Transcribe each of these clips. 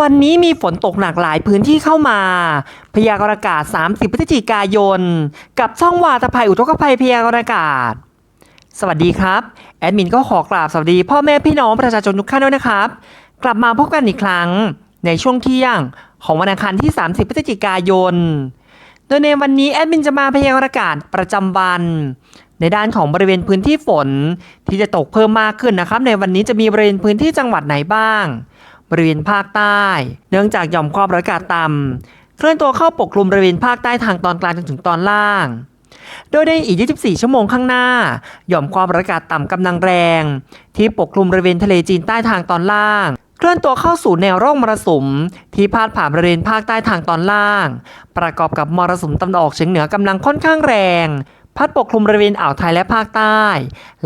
วันนี้มีฝนตกหนักหลายพื้นที่เข้ามา พยากรณ์อากาศ 30 พฤศจิกายน กับช่องวาตภัยอุทกภัยพยากรณ์อากาศ สวัสดีครับ แอดมินก็ขอกราบสวัสดีพ่อแม่พี่น้องประชาชนทุกท่านด้วยนะครับ กลับมาพบกันอีกครั้ง ในช่วงเที่ยง ของวันอังคารที่ 30 พฤศจิกายน โดยในวันนี้แอดมินจะมาพยากรณ์อากาศประจำวันในด้านของบริเวณพื้นที่ฝนที่จะตกเพิ่มมากขึ้นนะครับ ในวันนี้จะมีบริเวณพื้นที่จังหวัดไหนบ้าง บริเวณภาคใต้ เนื่องจากหย่อมความกดอนอากาศต่ำเคลื่อนตัวเข้าปกคลุมบริเวณภาคใต้ทางตอนกลางจนถึงตอนล่าง โดยในอีก 24 ชั่วโมงข้างหน้า หย่อมความกดอากาศต่ำกำลังแรง ที่ปกคลุมบริเวณทะเลจีนใต้ทางตอนล่างเคลื่อนตัวเข้าสู่แนวร่องมรสุม ที่พาดผ่านบริเวณภาคใต้ทางตอนล่าง ประกอบกับมรสุมตะวันออกเฉียงเหนือกำลังค่อนข้างแรง พัดปกคลุมบริเวณอ่าวไทยและภาคใต้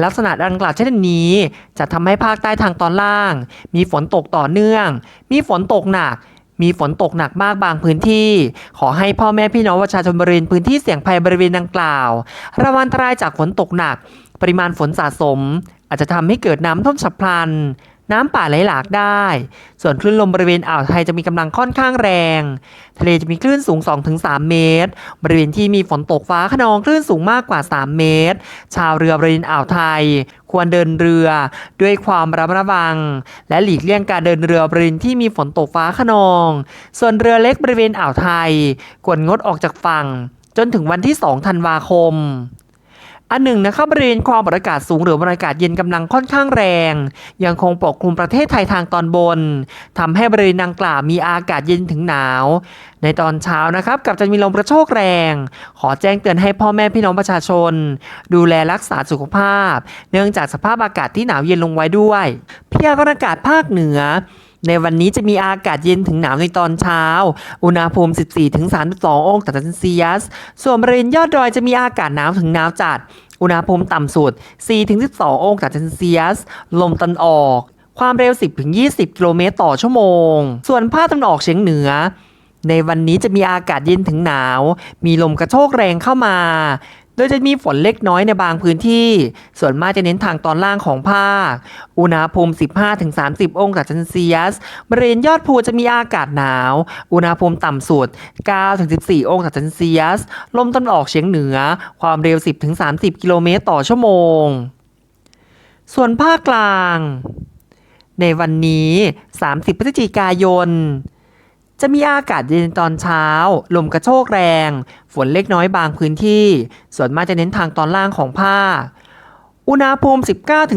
ลักษณะดังกล่าวเช่นนี้ จะทำให้ภาคใต้ทางตอนล่าง มีฝนตกต่อเนื่อง มีฝนตกหนัก มีฝนตกหนักมากบางพื้นที่ ขอให้พ่อแม่พี่น้องประชาชนบริเวณพื้นที่เสี่ยงภัยบริเวณดังกล่าว ระวังอันตรายจากฝนตกหนัก ปริมาณฝนสะสม อาจจะทำให้เกิดน้ำท่วมฉับพลัน น้ำป่าไหลหลากได้ ส่วนคลื่นลมบริเวณอ่าวไทยจะมีกำลังค่อนข้างแรง ทะเลจะมีคลื่นสูง 2-3 เมตร บริเวณที่มีฝนตกฟ้าขนองคลื่นสูงมากกว่า 3 เมตร ชาวเรือบริเวณอ่าวไทย ควรเดินเรือด้วยความระมัดระวัง และหลีกเลี่ยงการเดินเรือบริเวณที่มีฝนตกฟ้าขนอง ส่วนเรือเล็กบริเวณอ่าวไทย ควรงดออกจากฝั่ง จนถึงวันที่ 2 ธันวาคม อันหนึ่งนะครับบริเวณความกดอากาศสูงหรือมวลอากาศเย็นกำลังค่อนข้างแรง ยังคงปกคลุมประเทศไทยทางตอนบนทำให้บริเวณดังกล่าวมีอากาศเย็นถึงหนาว ในตอนเช้านะครับกับจะมีลมกระโชกแรง ขอแจ้งเตือนให้พ่อแม่พี่น้องประชาชน ดูแลรักษาสุขภาพ เนื่องจากสภาพอากาศที่หนาวเย็นลงไว้ด้วยพยากรณ์อากาศภาคเหนือ ในวันนี้จะมีอากาศเย็นถึงหนาวในตอนเช้า อุณหภูมิ 14-32 องศาเซลเซียส ส่วนบริเวณยอดดอยจะมีอากาศหนาวถึงหนาวจัด อุณหภูมิต่ำสุด 4-12 องศาเซลเซียส ลมตะวันออก ความเร็ว 10-20 กิโลเมตรต่อชั่วโมง ส่วนภาคตะวันออกเฉียงเหนือ ในวันนี้จะมีอากาศเย็นถึงหนาว มีลมกระโชกแรงเข้ามา โดยจะมีฝนเล็กน้อยในบางพื้นที่ ส่วนมากจะเน้นทางตอนล่างของภาค อุณหภูมิ 15-30 องศาเซลเซียส บริเวณยอดภูจะมีอากาศหนาว อุณหภูมิต่ำสุด 9-14 องศาเซลเซียส ลมตะวันออกเฉียงเหนือ ความเร็ว 10-30 กิโลเมตรต่อชั่วโมง ส่วนภาคกลาง ในวันนี้ 30 พฤศจิกายน จะมีอากาศเย็นตอนเช้า ลมกระโชกแรง ฝนเล็กน้อยบางพื้นที่ ส่วนมากจะเน้นทางตอนล่างของภาคอุณหภูมิ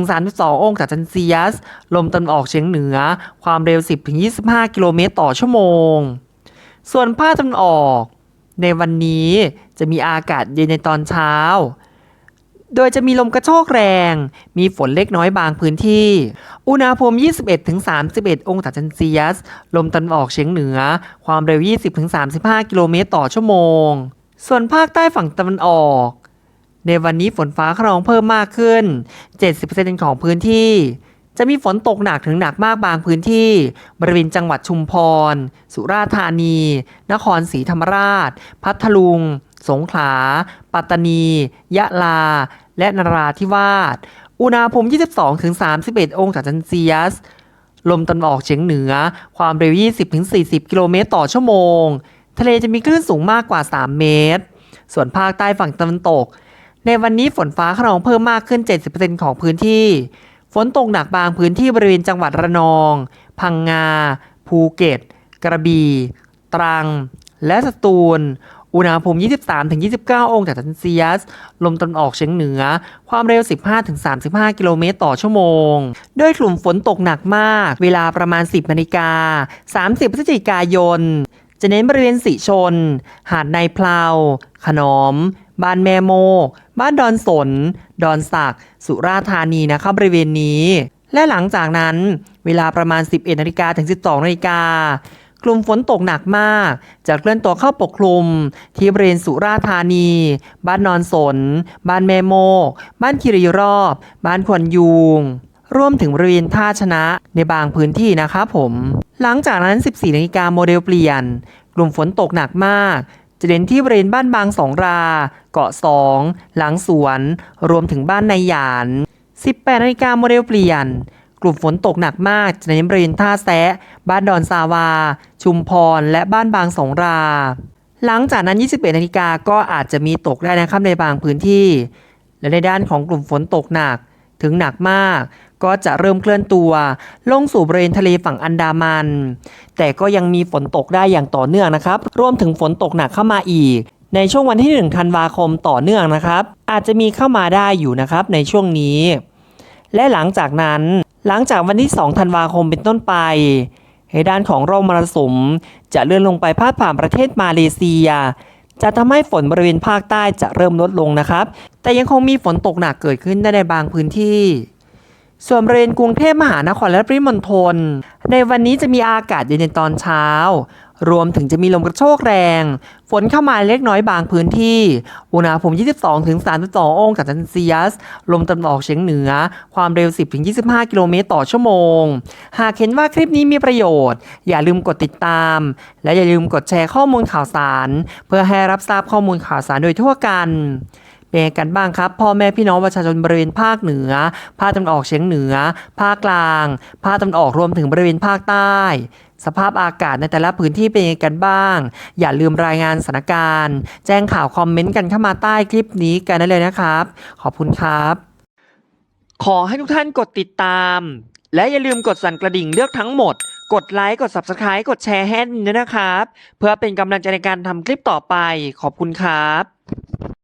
19-32 องศาเซลเซียส ลมตะวันออกเฉียงเหนือ ความเร็ว 10-25 กิโลเมตรต่อชั่วโมง ส่วนภาคตะวันออก ในวันนี้จะมีอากาศเย็นในตอนเช้า โดยจะมีลมกระโชกแรง มีฝนเล็กน้อยบางพื้นที่ อุณหภูมิ 21-31 องศาเซลเซียส ลมตะวันออกเฉียงเหนือ ความเร็ว 20-35 กิโลเมตรต่อชั่วโมง ส่วนภาคใต้ฝั่งตะวันออก ในวันนี้ฝนฟ้าขนองเพิ่มมากขึ้น 70%ของพื้นที่จะมีฝนตกหนักถึงหนักมากบางพื้นที่ บริเวณจังหวัดชุมพร สุราษฎร์ธานี นครศรีธรรมราช พัทลุง สงขลา ปัตตานี ยะลา และนราธิวาส อุณหภูมิ 22-31 องศาเซลเซียส ลมตะวันออกเฉียงเหนือ ความเร็ว 20-40 กิโลเมตรต่อชั่วโมง ทะเลจะมีคลื่นสูงมากกว่า 3 เมตร ส่วนภาคใต้ฝั่งตะวันตก ในวันนี้ฝนฟ้าขนองเพิ่มมากขึ้น 70%ของพื้นที่ ฝนตกหนักบางพื้นที่บริเวณจังหวัดระนอง พังงา ภูเก็ต กระบี่ ตรัง และสตูล อุณหภูมิ 23-29 องศาเซลเซียส ลมตะวันออกเฉียงเหนือ ความเร็ว 15-35 กิโลเมตรต่อชั่วโมงโดยกลุ่มฝนตกหนักมาก เวลาประมาณ 10นาฬิกา 30 พฤศจิกายน จะเน้นบริเวณสีชน หาดในพลาขนอม บ้านแม่โม บ้านดอนสน ดอนสัก สุราษฎร์ธานีนะครับบริเวณนี้ และหลังจากนั้น เวลาประมาณ 11นาฬิกาถึง 12นาฬิกา กลุ่มฝนตกหนักมาก จะเคลื่อนตัวเข้าปกคลุม ที่บริเวณสุราษฎร์ธานี บ้านนอนสน บ้านแม่โมก บ้านคิริรอบ บ้านควนยูงรวมถึงบริเวณท่าชนะในบางพื้นที่นะครับผม หลังจากนั้น 14นาฬิกาโมเดลเปลี่ยน กลุ่มฝนตกหนักมาก จะเด่นที่บริเวณบ้านบางสองรา เกาะสองหลังสวน รวมถึงบ้านในหยาน 18นาฬิกาโมเดลเปลี่ยน ลุ่มฝนตกหนักมากจในบริเวณท่าแซะ บ้านดอนซาวา ชุมพร และบ้านบางสงรา หลังจากนั้น 21นาฬิกาก็อาจจะมีตกได้นะครับในบางพื้นที่ และในด้านของกลุ่มฝนตกหนักถึงหนักมาก ก็จะเริ่มเคลื่อนตัว ลงสู่บริเวณทะเลฝั่งอันดามัน แต่ก็ยังมีฝนตกได้อย่างต่อเนื่องนะครับ รวมถึงฝนตกหนักเข้ามาอีก ในช่วงวันที่ 1 ธันวาคมต่อเนื่องนะครับ อาจจะมีเข้ามาได้อยู่นะครับในช่วงนี้ และหลังจากนั้น หลังจากวันที่ 2 ธันวาคมเป็นต้นไปให้ด้านของร่องมรสุมจะเลื่อนลงไปพาดผ่านประเทศมาเลเซีย จะทำให้ฝนบริเวณภาคใต้จะเริ่มลดลงนะครับ แต่ยังคงมีฝนตกหนักเกิดขึ้นได้ในบางพื้นที่ ส่วนบริเวณกรุงเทพมหานครและปริมณฑล ในวันนี้จะมีอากาศเย็นในตอนเช้า รวมถึงจะมีลมกระโชกแรง ฝนเข้ามาเล็กน้อยบางพื้นที่ อุณหภูมิ 22-32 องศาเซลเซียส ลมตะวันออกเฉียงเหนือ ความเร็ว 10-25 กิโลเมตรต่อชั่วโมง หากเห็นว่าคลิปนี้มีประโยชน์ อย่าลืมกดติดตาม และอย่าลืมกดแชร์ข้อมูลข่าวสาร เพื่อให้รับทราบข้อมูลข่าวสารโดยทั่วกัน เป็นไงกันบ้างครับ พ่อแม่พี่น้องประชาชนบริเวณภาคเหนือ ภาคตะวันออกเฉียงเหนือ ภาคกลาง ภาคตะวันออกรวมถึงบริเวณภาคใต้สภาพอากาศในแต่ละพื้นที่เป็นยังไงกันบ้าง อย่าลืมรายงานสถานการณ์ แจ้งข่าวคอมเมนต์กันเข้ามาใต้คลิปนี้กันได้เลยนะครับ ขอบคุณครับ ขอให้ทุกท่านกดติดตาม และอย่าลืมกดสั่นกระดิ่งเลือกทั้งหมด กดไลค์ กด Subscribe กดแชร์ให้ด้วยนะครับ เพื่อเป็นกำลังใจในการทำคลิปต่อไป ขอบคุณครับ